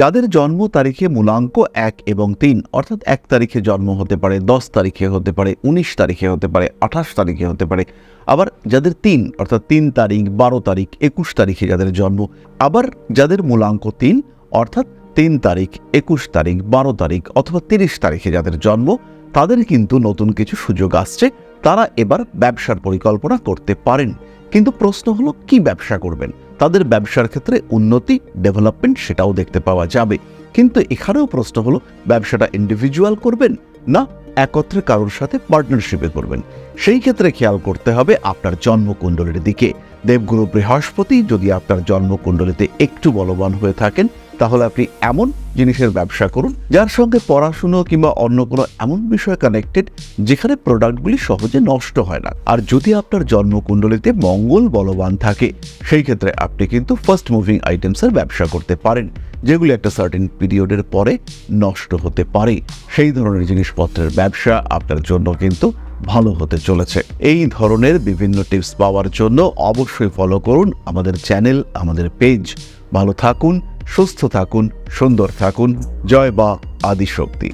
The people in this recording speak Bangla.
যাদের জন্ম তারিখে মূলাঙ্ক এক এবং তিন, অর্থাৎ এক তারিখে জন্ম হতে পারে, দশ তারিখে হতে পারে, উনিশ তারিখে হতে পারে, আঠাশ তারিখে হতে পারে, আবার যাদের তিন, অর্থাৎ তিন তারিখ, বারো তারিখ, একুশ তারিখে যাদের জন্ম, আবার যাদের মূলাঙ্ক তিন, অর্থাৎ তিন তারিখ, একুশ তারিখ, বারো তারিখ অথবা তিরিশ তারিখে যাদের জন্ম, তাদের কিন্তু নতুন কিছু সুযোগ আসছে, তারা এবার ব্যবসার পরিকল্পনা করতে পারেন। কিন্তু প্রশ্ন হলো, কি ব্যবসা করবেন? তাদের ব্যবসার ক্ষেত্রে উন্নতি ডেভেলপমেন্ট সেটাও দেখতে পাওয়া যাবে। কিন্তু এখানেও প্রশ্ন হলো, ব্যবসাটা ইন্ডিভিজুয়াল করবেন না একত্রে কারোর সাথে পার্টনারশিপে করবেন? সেই ক্ষেত্রে খেয়াল করতে হবে আপনার জন্মকুণ্ডলীর দিকে। দেবগুরু বৃহস্পতি যদি আপনার জন্মকুণ্ডলীতে একটু বলবান হয়ে থাকেন তাহলে আপনি এমন জিনিসের ব্যবসা করুন যার সঙ্গে পড়াশুনো কিংবা অন্য কোনো এমন বিষয় কানেক্টেড যেখানে প্রোডাক্টগুলি সহজে নষ্ট হয় না। আর যদি আপনার জন্মকুণ্ডলীতে মঙ্গল বলবান থাকে, সেই ক্ষেত্রে আপনি কিন্তু ফার্স্ট মুভিং আইটেমসের ব্যবসা করতে পারেন, যেগুলি একটা সার্টেন পিরিয়ডের পরে নষ্ট হতে পারে। সেই ধরনের জিনিসপত্রের ব্যবসা আপনার জন্য কিন্তু ভালো হতে চলেছে। এই ধরনের বিভিন্ন টিপস পাওয়ার জন্য অবশ্যই ফলো করুন আমাদের চ্যানেল আমাদের পেজ ভালো থাকুন সুস্থ থাকুন সুন্দর থাকুন জয় বা আদিশক্তি।